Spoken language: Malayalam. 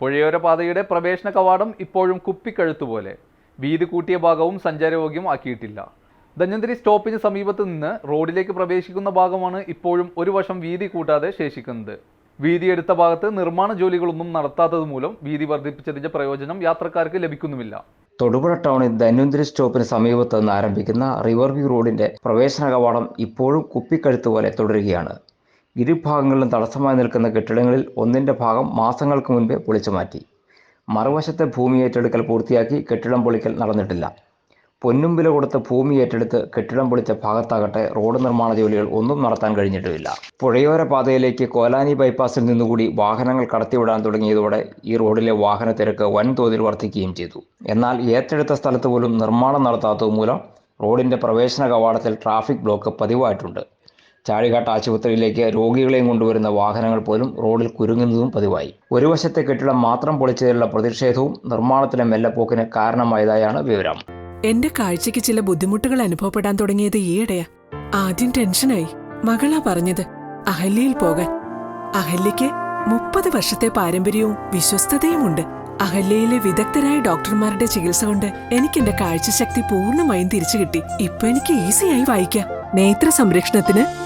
പുഴയോര പാതയുടെ പ്രവേശന കവാടം ഇപ്പോഴും കുപ്പിക്കഴുത്തുപോലെ. വീതി കൂട്ടിയ ഭാഗവും സഞ്ചാരയോഗ്യം ആക്കിയിട്ടില്ല. ധന്വന്തരി സ്റ്റോപ്പിന് സമീപത്ത് നിന്ന് റോഡിലേക്ക് പ്രവേശിക്കുന്ന ഭാഗമാണ് ഇപ്പോഴും ഒരു വശം വീതി കൂട്ടാതെ ശേഷിക്കുന്നത്. വീതിയെടുത്ത ഭാഗത്ത് നിർമ്മാണ ജോലികളൊന്നും നടത്താത്തത് മൂലം വീതി വർദ്ധിപ്പിച്ചതിന്റെ പ്രയോജനം യാത്രക്കാർക്ക് ലഭിക്കുന്നുമില്ല. തൊടുപുഴ ടൗണിൽ ധന്വന്തരി സ്റ്റോപ്പിന് സമീപത്ത് നിന്ന് ആരംഭിക്കുന്ന റിവർ വ്യൂ റോഡിന്റെ പ്രവേശന കവാടം ഇപ്പോഴും കുപ്പിക്കഴുത്ത് പോലെ തുടരുകയാണ്. ഇരുഭാഗങ്ങളിലും തടസ്സമായി നിൽക്കുന്ന കെട്ടിടങ്ങളിൽ ഒന്നിന്റെ ഭാഗം മാസങ്ങൾക്ക് മുൻപേ പൊളിച്ചു മാറ്റി. മറുവശത്തെ ഭൂമി ഏറ്റെടുക്കൽ പൂർത്തിയാക്കി കെട്ടിടം പൊളിക്കൽ നടന്നിട്ടില്ല. പൊന്നും വില കൊടുത്ത് ഭൂമി ഏറ്റെടുത്ത് കെട്ടിടം പൊളിച്ച ഭാഗത്താകട്ടെ റോഡ് നിർമ്മാണ ജോലികൾ ഒന്നും നടത്താൻ കഴിഞ്ഞിട്ടുമില്ല. പുഴയോര പാതയിലേക്ക് കോലാനി ബൈപ്പാസിൽ നിന്നുകൂടി വാഹനങ്ങൾ കടത്തിവിടാൻ തുടങ്ങിയതോടെ ഈ റോഡിലെ വാഹന തിരക്ക് വൻതോതിൽ വർദ്ധിക്കുകയും ചെയ്തു. എന്നാൽ ഏറ്റെടുത്ത സ്ഥലത്ത് പോലും നിർമ്മാണം നടത്താത്തത് മൂലം റോഡിന്റെ പ്രവേശന കവാടത്തിൽ ട്രാഫിക് ബ്ലോക്ക് പതിവായിട്ടുണ്ട്. ചാഴികാട്ട് ആശുപത്രിയിലേക്ക് രോഗികളെയും കൊണ്ടുവരുന്ന വാഹനങ്ങൾ പോലും റോഡിൽ കുരുങ്ങുന്നതും പതിവായി. ഒരു വശത്തെ കെട്ടിടം മാത്രം പൊളിച്ചതിലുള്ള പ്രതിഷേധവും നിർമ്മാണത്തിലെ മെല്ലപ്പോക്കിന് കാരണമായതായാണ് വിവരം. എന്റെ കാഴ്ചയ്ക്ക് ചില ബുദ്ധിമുട്ടുകൾ അനുഭവപ്പെടാൻ തുടങ്ങിയത് ഈയിടെയാ. ആദ്യം ടെൻഷനായി. മകളാ പറഞ്ഞത് അഹല്യയിൽ പോകാൻ. അഹല്യയ്ക്ക് മുപ്പത് വർഷത്തെ പാരമ്പര്യവും വിശ്വസ്തതയുമുണ്ട്. അഹല്യയിലെ വിദഗ്ധരായ ഡോക്ടർമാരുടെ ചികിത്സ കൊണ്ട് എനിക്ക് എന്റെ കാഴ്ചശക്തി പൂർണമായും തിരിച്ചു കിട്ടി ഇപ്പൊ എനിക്ക് ഈസിയായി വായിക്കാം. നേത്ര സംരക്ഷണത്തിന്